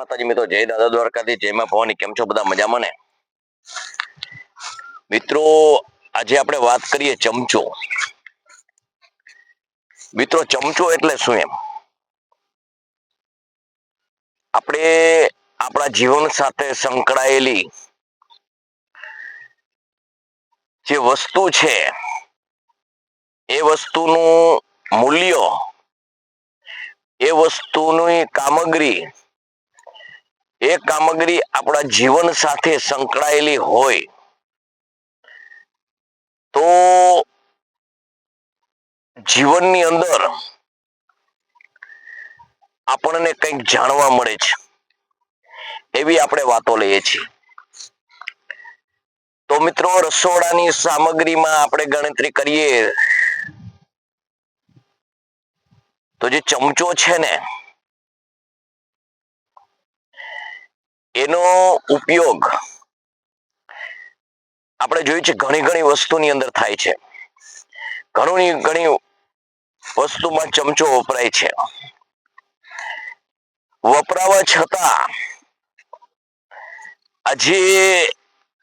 માતાજી, મિત્રો, જય દાદા દ્વારકાથી, જયમાં ભવાની, કેમ છો બધા મજામાં ને? મિત્રો, આજે આપણે વાત કરીએ ચમચો. મિત્રો, ચમચો એટલે શું એમ? આપણે આપણા જીવન સાથે સંકળાયેલી જે વસ્તુ છે, એ વસ્તુનું મૂલ્ય, એ વસ્તુની કામગીરી એ કામગીરી આપણા જીવન સાથે સંકળાયેલી હોય, તો જીવનની અંદર આપણને કંઈક જાણવા મળે છે. એવી આપણે વાતો લઈએ છીએ. તો મિત્રો, રસોડાની સામગ્રીમાં આપણે ગણતરી કરીએ. તો જે ચમચો છે ને એનો ઉપયોગ આપણે જોયું છે ઘણી ઘણી વસ્તુની અંદર થાય છે. ઘણી ઘણી વસ્તુમાં ચમચો વપરાય છે. વપરાવા છતાં આ જે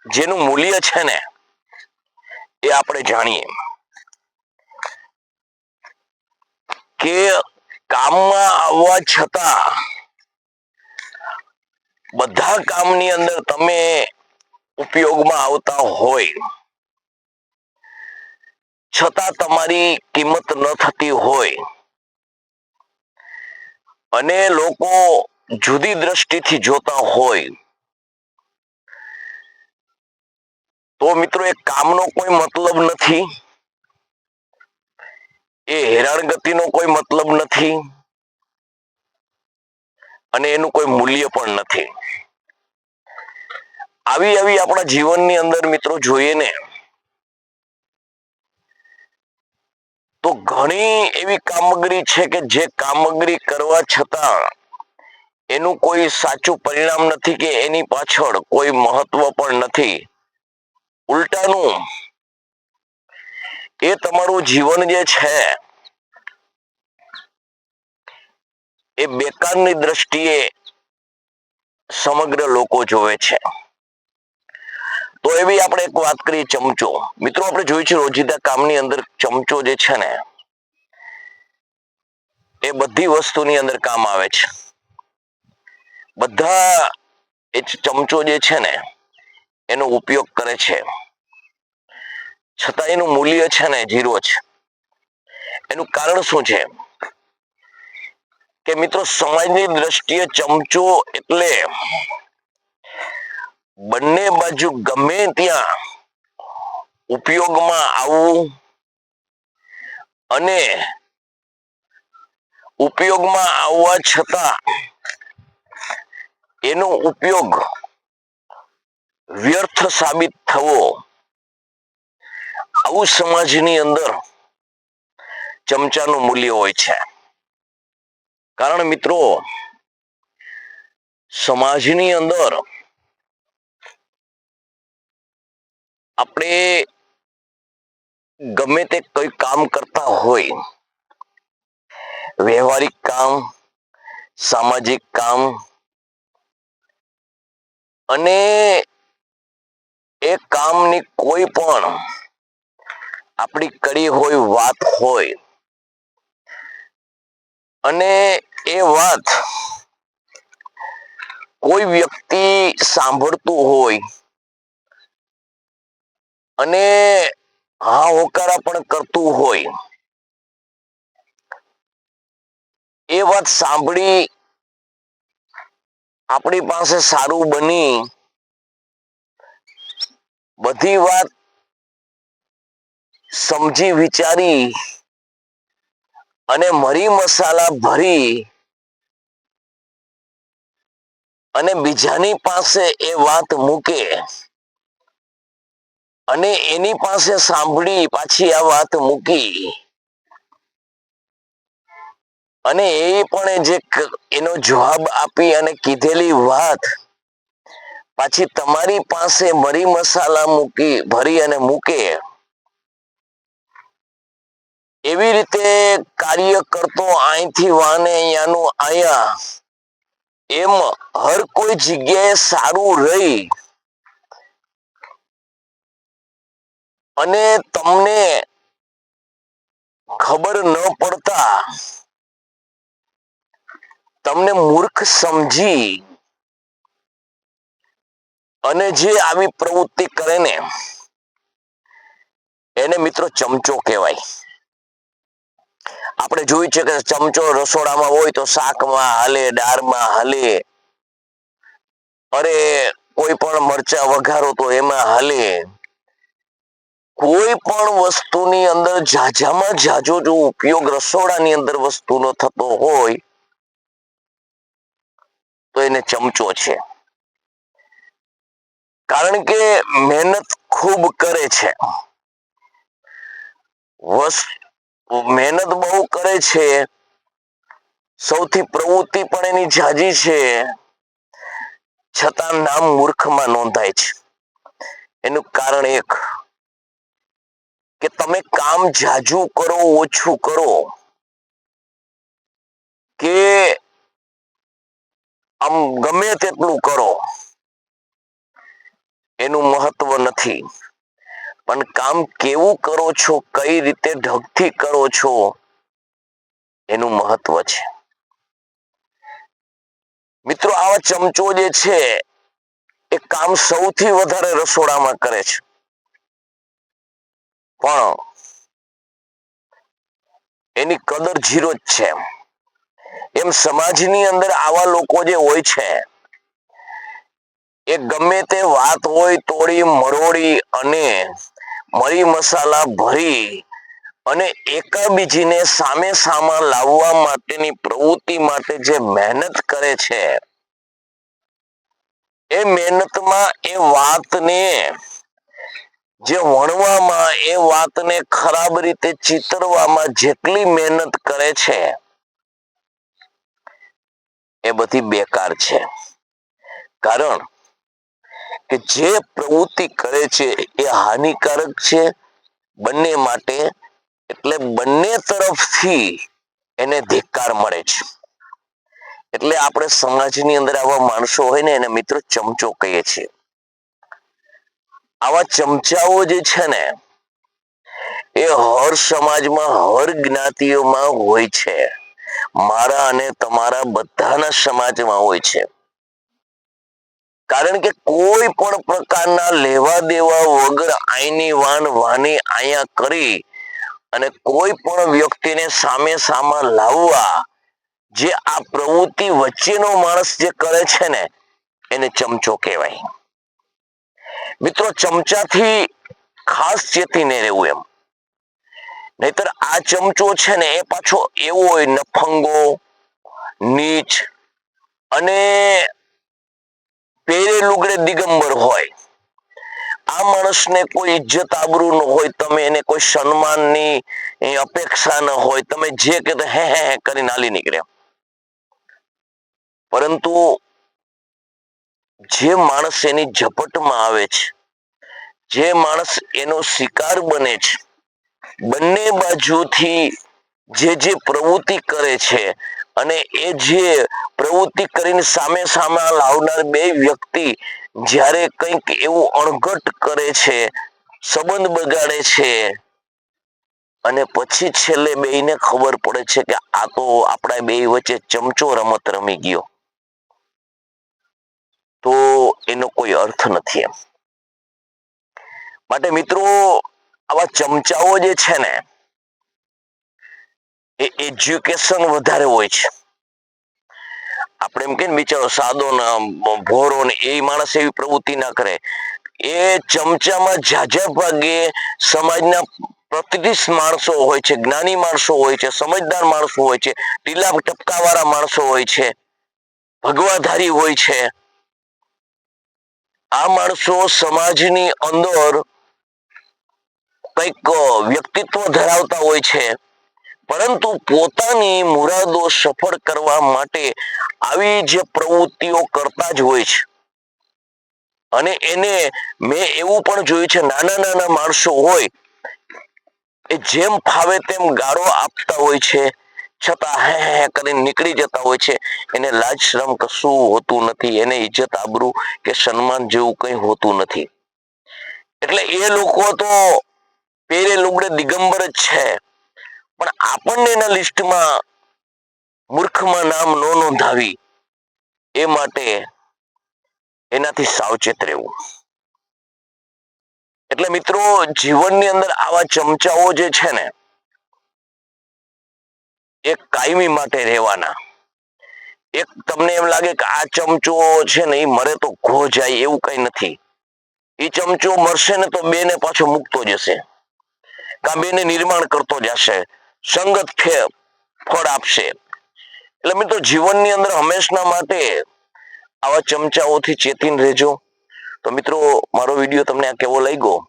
જેનું મૂલ્ય છે ને, એ આપણે જાણીએ. કે કામમાં આવવા છતાં બધા કામની અંદર તમે ઉપયોગમાં આવતા હોય. છતાં તમારી કિંમત ન થતી હોય. અને લોકો જુદી દ્રષ્ટિથી જોતા હોય. તો મિત્રો એ કામનો કોઈ મતલબ નથી. એ હેરાનગતિનો કોઈ મતલબ નથી. અને એનું કોઈ મૂલ્ય પણ નથી. આવી આવી આપણા જીવનની અંદર મિત્રો જોઈએ ને, તો ઘણી એવી કામગીરી છે કે જે કામગીરી કરવા છતાં એનું કોઈ સાચું પરિણામ નથી કે એની પાછળ કોઈ મહત્વ પણ નથી. ઉલટાનું, એ તમારું જીવન જે છે એ બેકારની દ્રષ્ટિએ સમગ્ર લોકો જોવે છે. તો એવી આપણે એક વાત કરીએ ચમચો. મિત્રો, આપણે જોયું છે રોજિંદા કામની અંદર ચમચો જે છે ને, એ બધી વસ્તુની અંદર કામ આવે છે. બધા એ ચમચો જે છે ને, એનો ઉપયોગ કરે છે. છતાં એનું મૂલ્ય છે ને, ઝીરો છે. એનું કારણ શું છે? કે મિત્રો સમાજની દ્રષ્ટિએ ચમચો એટલે બંને બાજુ ગમે ત્યાં ઉપયોગમાં આવવું અને ઉપયોગમાં આવવા છતાં એનો ઉપયોગ વ્યર્થ સાબિત થવો. આવું સમાજની અંદર ચમચાનું મૂલ્ય હોય છે. કારણ મિત્રો, સમાજની અંદર આપણે ગમે તે કઈ કામ કરતા હોય, વ્યવહારિક કામ, સામાજિક કામ, અને એ કામની કોઈ પણ આપણી કરી હોય, વાત હોય અને એ વાત કોઈ વ્યક્તિ સાંભળતું હોય અને હા હોકારા પણ કરતું હોય, એ વાત સાંભળી આપણી પાસે સારું બની, બધી વાત સમજી વિચારી અને મરી મસાલા ભરી અને બીજાની પાસે એ વાત મૂકે અને એની પાસે સાંભળી પાછી આ વાત મૂકી. અને એ પણ જે એનો જવાબ આપી અને કીધેલી વાત પાછી તમારી પાસે મરી મસાલા મૂકી, ભરી અને મૂકે. એવી રીતે કાર્ય કરતો અહીંથી વાને અહીંયાનું અહીંયા. એમ હર કોઈ જગ્યાએ સારું રહી. અને તમને ખબર ન પડતા તમને મૂર્ખ સમજી અને જે આવી પ્રવૃત્તિ કરે ને, એને મિત્રો ચમચો કહેવાય. આપણે જોયું છે કે ચમચો રસોડામાં હોય તો શાકમાં હાલે, દાળમાં હાલે. અરે, કોઈ પણ મરચા વઘારો તો એમાં હલે. કોઈ પણ વસ્તુની અંદર ઝાઝામાં ઝાઝો જો ઉપયોગ રસોડાની અંદર વસ્તુનો થતો હોય, તો એને ચમચો છે. કારણ કે મહેનત ખૂબ કરે છે. વસ્તુ મહેનત બહુ કરે છે. સૌથી પ્રવૃત્તિ પણ એની જાજી છે. છતાં નામ મૂર્ખમાં નોંધાય છે. એનું કારણ એક, કે તમે કામ જાજુ કરો, ઓછું કરો, કે આમ ગમે તેટલું કરો, એનું મહત્વ નથી. પણ કામ કેવું કરો છો? કઈ રીતે ઢગથી કરો છો? એનું મહત્વ છે. મિત્રો, આવા ચમચો જે છે, એ કામ સૌથી વધારે રસોડામાં કરે છે. પણ એની કદર જીરો જ છે એમ સમાજની અંદર આવા લોકો જે હોય છે, એ ગમે તે વાત હોય, તોડી, મરોડી અને મરી મસાલા ભરી અને એકાબીજીને સામે સામા લાવવા માટેની પ્રવૃત્તિ માટે જે મહેનત કરે છે, એ મહેનતમાં એ વાતને, જે વણવામાં એ વાતને ખરાબ રીતે ચિતરવામાં જેટલી મહેનત કરે છે, એ બધી બેકાર છે. કારણ કે જે પ્રવૃત્તિ કરે છે એ હાનિકારક છે બંને માટે, એટલે બંને તરફથી એને ધિક્કાર મળે છે. એટલે આપણે સમાજની અંદર આવા માણસો હોય ને એને મિત્રો ચમચો કહીએ છીએ. આવા ચમચાઓ જે છે ને, એ હર સમાજમાં હર જ્ઞાતિઓમાં હોય છે. મારા અને તમારા બધાના સમાજમાં હોય છે. કારણ કે કોઈ પણ પ્રકારના લેવા દેવા વગર આઈની વાન વાની અહીંયા કરી અને કોઈ પણ વ્યક્તિને સામે સામા લાવવા જે આ પ્રવૃત્તિ વચ્ચેનો માણસ જે કરે છે ને, એને ચમચો કહેવાય. મિત્રો, ચમચાથી ખાસ ચેતીને રહેવું એમ. નહીતર આ ચમચો છે ને, એ પાછો એવો હોય નફંગો, નીચ અને પહેરે લુગડે દિગંબર હોય. આ માણસને કોઈ ઇજ્જત આબરૂ ન હોય, તમે એને કોઈ સન્માનની અપેક્ષા ન હોય, તમે જે કે હે હે હે કરીને હાલી નીકળ્યા પરંતુ જે માણસ એની ઝપટમાં આવે છે, જે માણસ એનો શિકાર બને છે, બંને બાજુથી જે જે પ્રવૃત્તિ કરે છે અને એ જે પ્રવૃત્તિ કરીને સામે સામે લાવનાર બે વ્યક્તિ જ્યારે કંઈક એવું અણઘટ કરે છે, સંબંધ બગાડે છે, અને પછી છેલ્લે બેયને ખબર પડે છે કે આ તો આપણા બે વચ્ચે ચમચો રમત રમી ગયો. તો એનો કોઈ અર્થ નથી એમ. માટે મિત્રો, આવા ચમચાઓ જે છે ને એ એજ્યુકેશન વધારે હોય છે. આપણે એમ કે બિચારો સાદો ને ભોરો ને એ માણસ એવી પ્રવૃત્તિ ના કરે. એ ચમચામાં ઝાઝા ભાગે સમાજના પ્રતિષ્ઠિત માણસો હોય છે, જ્ઞાની માણસો હોય છે, સમજદાર માણસો હોય છે, ટીલા ટપકાવાળા માણસો હોય છે, ભગવાધારી હોય છે. આ માણસો સમાજની અંદર કંઈક વ્યક્તિત્વ ધરાવતા હોય છે. પરંતુ પોતાની મુરાદો સફળ કરવા માટે આવી જે પ્રવૃત્તિઓ કરતા જ હોય છે. અને એને મેં એવું પણ જોયું છે, નાના નાના માણસો હોય, એ જેમ ફાવે તેમ ગાળો આપતા હોય છે, છતાં હે હે કરીને નીકળી જતા હોય છે. એને લાજ શ્રમ કશું હોતું નથી, એને ઇજ્જત આબરૂ કે સન્માન જેવું કંઈ હોતું નથી. એટલે એ લોકો તો પેરે લુગડે દિગંબર જ છે. પણ આપણને એના લિસ્ટમાં મૂર્ખમાં નામ ન નોંધાવી એ માટે એનાથી સાવચેત રહેવું. એટલે મિત્રો, જીવનની અંદર આવા ચમચાઓ જે છે ને, એ કાયમી માટે રહેવાના. એક તમને એમ લાગે કે આ ચમચો છે ને, એ મરે તો ઘો જાય એવું કઈ નથી. એ ચમચો મરશે ને તો બેને પાછો મૂકતો જશે કા બેને નિર્માણ કરતો જશે સંગત ફળ આપશે. એટલે મિત્રો જીવનની અંદર હંમેશના માટે આવા ચમચાઓથી ચેતીન રહેજો. તો મિત્રો મારો વીડિયો તમને આ કેવો લાગ્યો?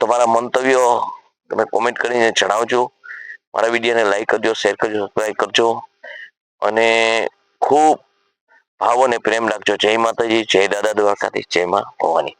તમારા મંતવ્યો તમે કોમેન્ટ કરીને જણાવજો. મારા વિડીયોને લાઈક કરજો શેર કરજો સબસ્ક્રાઈબ કરજો. અને ખૂબ ભાવ અને પ્રેમ રાખજો. જય માતાજી, જય દાદા દ્વારકાથી જય માં ભવાની.